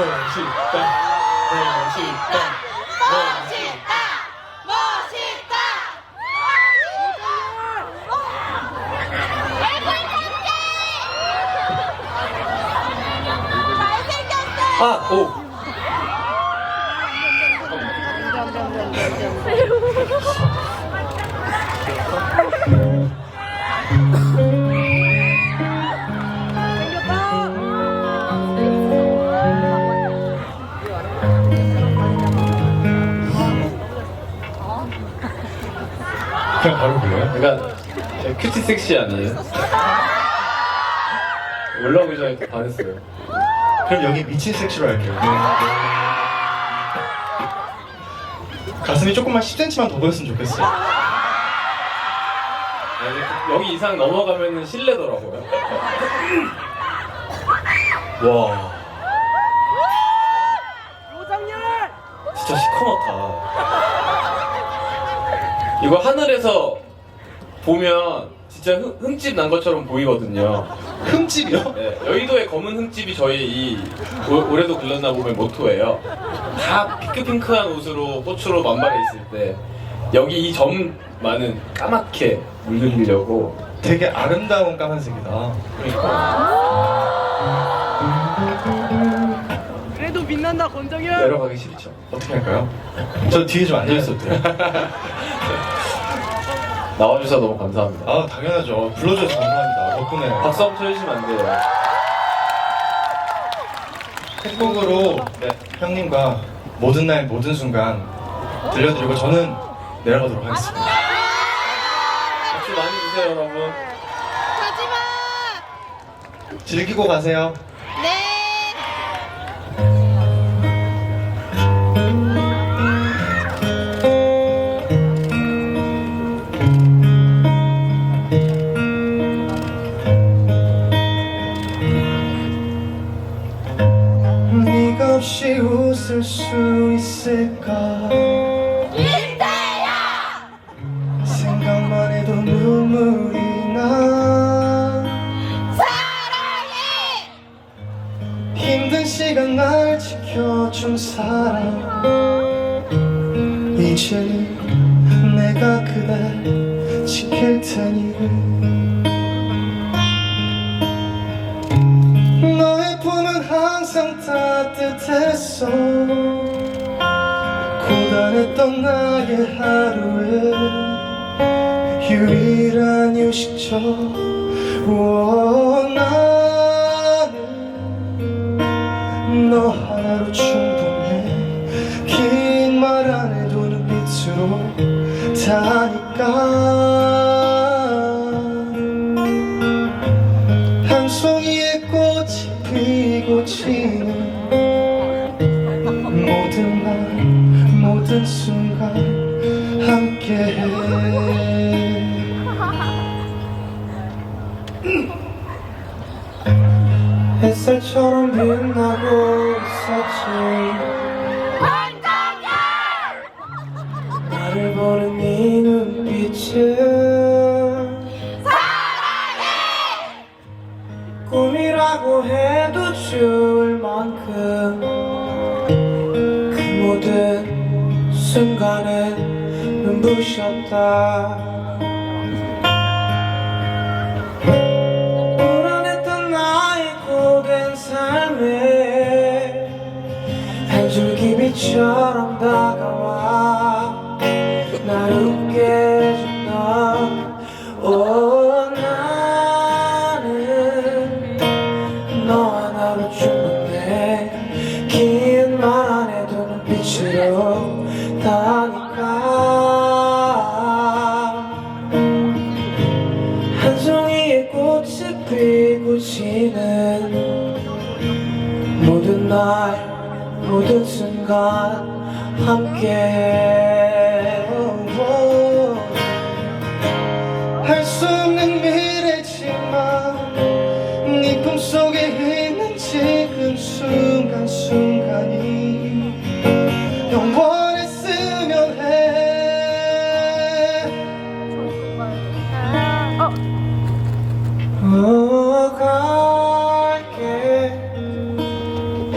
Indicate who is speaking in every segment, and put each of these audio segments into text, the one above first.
Speaker 1: 멋있다 멋있다
Speaker 2: 멋있다! 멋있다!
Speaker 1: 아! 오!
Speaker 3: 그냥 바로 불러요?
Speaker 1: 그러니까 큐티 섹시 아니에요? 올라오기 전에 또 반했어요
Speaker 3: 그럼 여기 미친 섹시로 할게요. 가슴이 조금만 10cm만 더 보였으면 좋겠어요.
Speaker 1: 아니, 여기 이상 넘어가면 실례더라고요 와 진짜 시커멓다 이거 하늘에서 보면 진짜 흠, 흠집 난 것처럼 보이거든요
Speaker 3: 흠집이요?
Speaker 1: 네, 여의도의 검은 흠집이 저희 이 올- 올해도 글렀나 보면 모토예요. 다 핑크핑크한 옷으로 꽃으로 만발해 있을 때 여기 이 점만은 까맣게 물들이려고
Speaker 3: 되게 아름다운 까만색이다.
Speaker 4: 그래도 빛난다 권정현
Speaker 1: 내려가기 싫죠.
Speaker 3: 어떻게 할까요? 저 뒤에 좀 앉아있어도 돼요?
Speaker 1: 나와주셔서 너무 감사합니다.
Speaker 3: 아, 당연하죠. 불러줘서 감사합니다. 덕분에.
Speaker 1: 박수 한번 쳐주시면 안 돼요.
Speaker 3: 끝곡으로 네, 형님과 모든 날 모든 순간 들려드리고 저는 내려가도록 하겠습니다.
Speaker 1: 박수 많이 주세요, 여러분.
Speaker 2: 가지마!
Speaker 3: 즐기고 가세요. 없이 웃을 수 있을까
Speaker 2: 인태야!
Speaker 3: 생각만 해도 눈물이 나
Speaker 2: 사랑해!
Speaker 3: 힘든 시간 날 지켜준 사람 이제 내가 그댈 지킬 테니 따뜻했어. 고단했던 나의 하루에 유일한 휴식처. 오, 나는 너 하나로 충분해. 긴 말 안 해도 눈빛으로 다니까 함께해 햇살처럼 빛나고 있었지. 나를 보는 네 눈빛은 꿈이라고 해도 좋을 만큼 그 모든 순간은 눈부셨다. 불안했던 나의 고된 삶에 한 줄기 빛처럼 다가와 날 웃게 해준 다 날 모든 순간 함께 할 수 없는 미래지만 네 꿈속에 있는 지금 순간순간이 영원했으면 해. 어,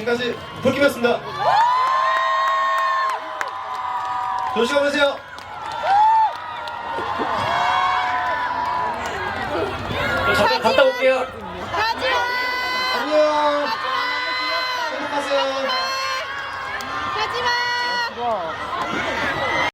Speaker 3: 지금까지 볼킴이었습니다. 좋은 시간 보내세요.
Speaker 5: 잠깐 갔다 올게요
Speaker 6: 가지마
Speaker 3: 안녕. 행복하세요.
Speaker 6: 가지마